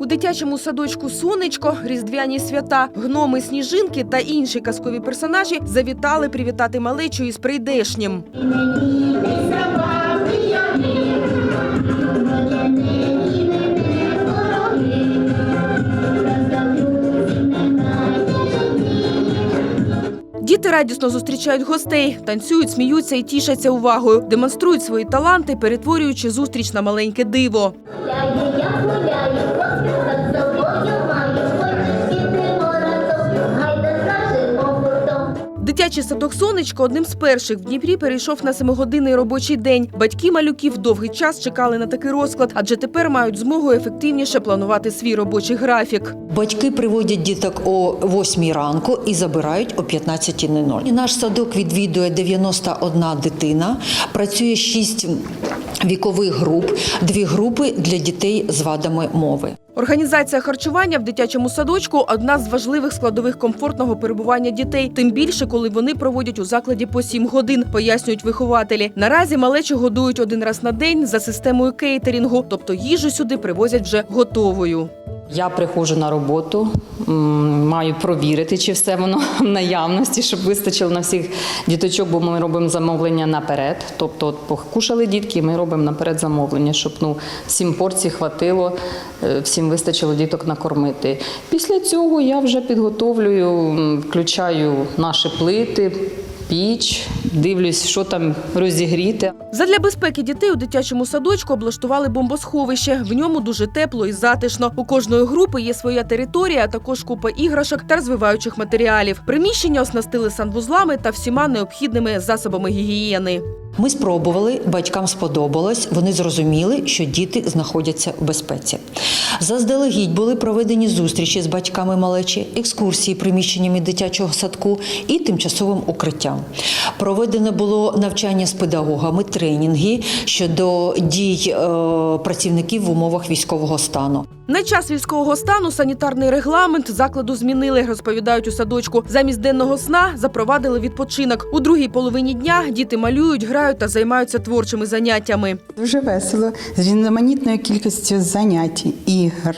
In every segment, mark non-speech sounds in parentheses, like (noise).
У дитячому садочку Сонечко, різдвяні свята, гноми, сніжинки та інші казкові персонажі завітали привітати малечу із прийдешнім. Діти радісно зустрічають гостей, танцюють, сміються і тішаться увагою, демонструють свої таланти, перетворюючи зустріч на маленьке диво. Дитячий садок Сонечко одним з перших в Дніпрі перейшов на семигодинний робочий день. Батьки малюків довгий час чекали на такий розклад, адже тепер мають змогу ефективніше планувати свій робочий графік. Батьки приводять діток о 8 ранку і забирають о 15.00. І Наш садок відвідує 91 дитина, працює 6 вікових груп, дві групи для дітей з вадами мови. Організація харчування в дитячому садочку одна з важливих складових комфортного перебування дітей, тим більше, коли вони проводять у закладі по 7 годин, пояснюють вихователі. Наразі малечу годують один раз на день за системою кейтерінгу, тобто їжу сюди привозять вже готовою. Я приходжу на роботу, маю провірити, чи все воно (laughs) в наявності, щоб вистачило на всіх діточок, бо ми робимо замовлення наперед. Тобто, от покушали дітки, ми робимо наперед замовлення, щоб ну всім порцій хватило, е, всім вистачило діток накормити. Після цього я вже підготовлюю, включаю наші плити, піч, дивлюсь, що там розігріти. Задля безпеки дітей у дитячому садочку облаштували бомбосховище. В ньому дуже тепло і затишно. У кожної групи є своя територія, а також купа іграшок та розвиваючих матеріалів. Приміщення оснастили санвузлами та всіма необхідними засобами гігієни. Ми спробували, батькам сподобалось. Вони зрозуміли, що діти знаходяться в безпеці. Заздалегідь були проведені зустрічі з батьками малечі, екскурсії приміщеннями дитячого садку і тимчасовим укриттям. Проведено було навчання з педагогами, тренінги щодо дій е, працівників в умовах військового стану. На час військового стану санітарний регламент закладу змінили, розповідають у садочку. Замість денного сна запровадили відпочинок. У другій половині дня діти малюють, грають та займаються творчими заняттями. Дуже весело, з різноманітною кількістю занять, ігор,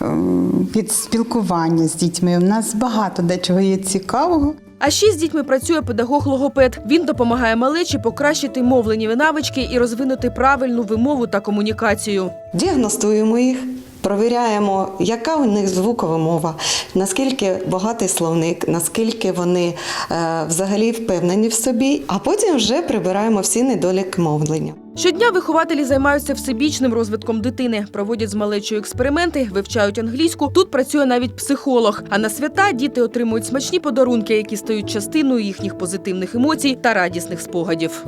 ем, від спілкування з дітьми. У нас багато дечого є цікавого. А ще з дітьми працює педагог-логопед. Він допомагає малечі покращити мовленнєві навички і розвинути правильну вимову та комунікацію. Діагностуємо їх, провіряємо, яка у них звукова мова, наскільки багатий словник, наскільки вони е, взагалі впевнені в собі, а потім вже прибираємо всі недоліки мовлення. Щодня вихователі займаються всебічним розвитком дитини, проводять з малечою експерименти, вивчають англійську. Тут працює навіть психолог. А на свята діти отримують смачні подарунки, які стають частиною їхніх позитивних емоцій та радісних спогадів.